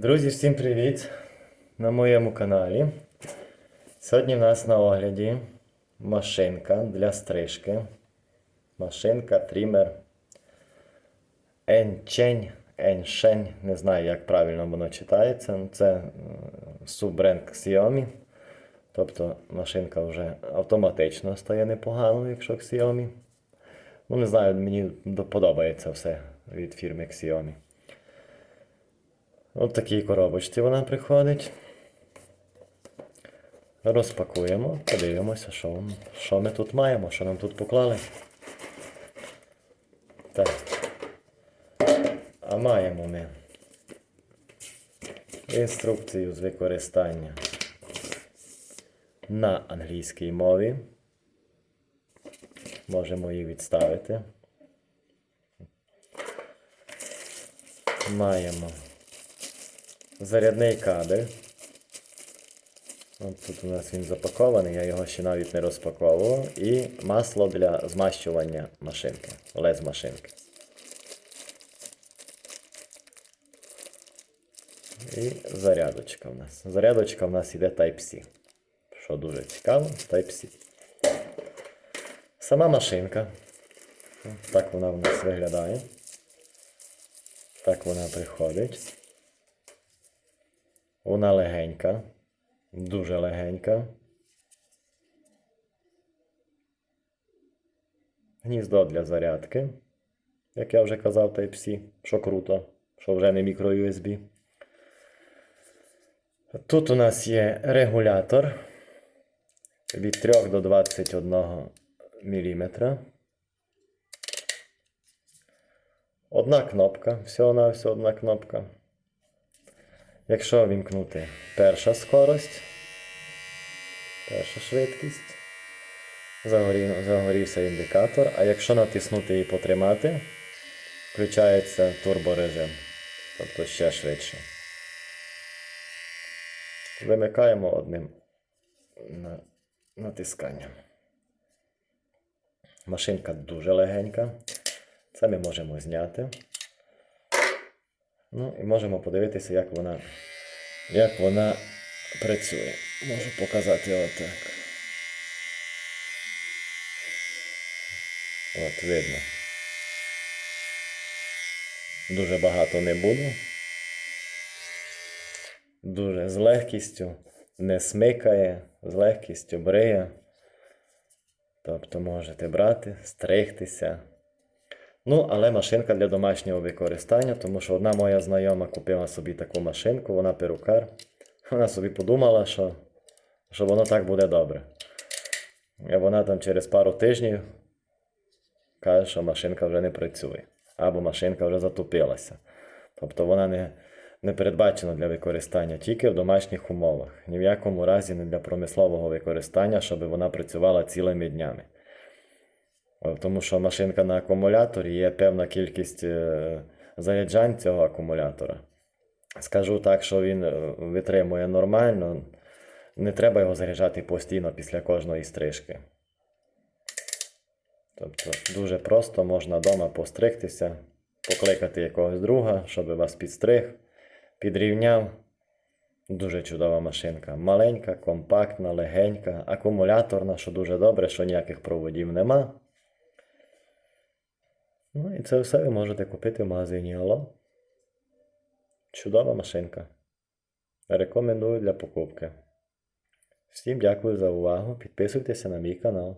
Друзі, всім привіт! На моєму каналі. Сьогодні в нас на огляді машинка для стрижки. Машинка трімер Енчень, Еншень, не знаю, як правильно воно читається. Це суббренд Xiaomi. Тобто машинка вже автоматично стає непоганою, якщо Xiaomi. Ну, не знаю, мені подобається все від фірми Xiaomi. От такій коробочці вона приходить. Розпакуємо, подивимося, що, що ми тут маємо, що нам тут поклали. Так. А маємо ми інструкцію з використання на англійській мові. Можемо її відставити. Маємо зарядний кабель. От тут у нас він запакований, я його ще навіть не розпаковував. І масло для змащування машинки, лез машинки. І зарядочка в нас. Зарядочка в нас іде Type-C. Що дуже цікаво, Type-C. Сама машинка. Так вона в нас виглядає. Так вона приходить. Вона легенька, дуже легенька. Гніздо для зарядки, як я вже казав, Type-C, що круто, що вже не мікро-USB. Тут у нас є регулятор від 3 до 21 мм. Одна кнопка, всього-навсього одна кнопка. Якщо вімкнути перша скорость, перша швидкість, загорів, загорівся індикатор, а якщо натиснути і потримати, включається турборежим, тобто ще швидше. Вимикаємо одним натисканням. Машинка дуже легенька. Це ми можемо зняти. Ну і можемо подивитися, як вона, як вона працює. Можу показати отак. От видно. Дуже багато не буду. Дуже з легкістю не смикає, з легкістю бриє. Тобто можете брати, стригтися. Ну, але машинка для домашнього використання, тому що одна моя знайома купила собі таку машинку, вона перукар. Вона собі подумала, що, що воно так буде добре. І вона там через пару тижнів каже, що машинка вже не працює. Або машинка вже затупилася. Тобто вона не, не передбачена для використання тільки в домашніх умовах. Ні в якому разі не для промислового використання, щоб вона працювала цілими днями. Тому що машинка на акумуляторі є певна кількість е, заряджань цього акумулятора. Скажу так, що він е, витримує нормально. Не треба його заряджати постійно після кожної стрижки. Тобто дуже просто можна вдома постригтися, покликати якогось друга, щоб вас підстриг, підрівняв. Дуже чудова машинка. Маленька, компактна, легенька, акумуляторна, що дуже добре, що ніяких проводів нема. Ну і це все ви можете купити в магазині Алло. Чудова машинка. Рекомендую для покупки. Всім дякую за увагу. Підписуйтеся на мій канал.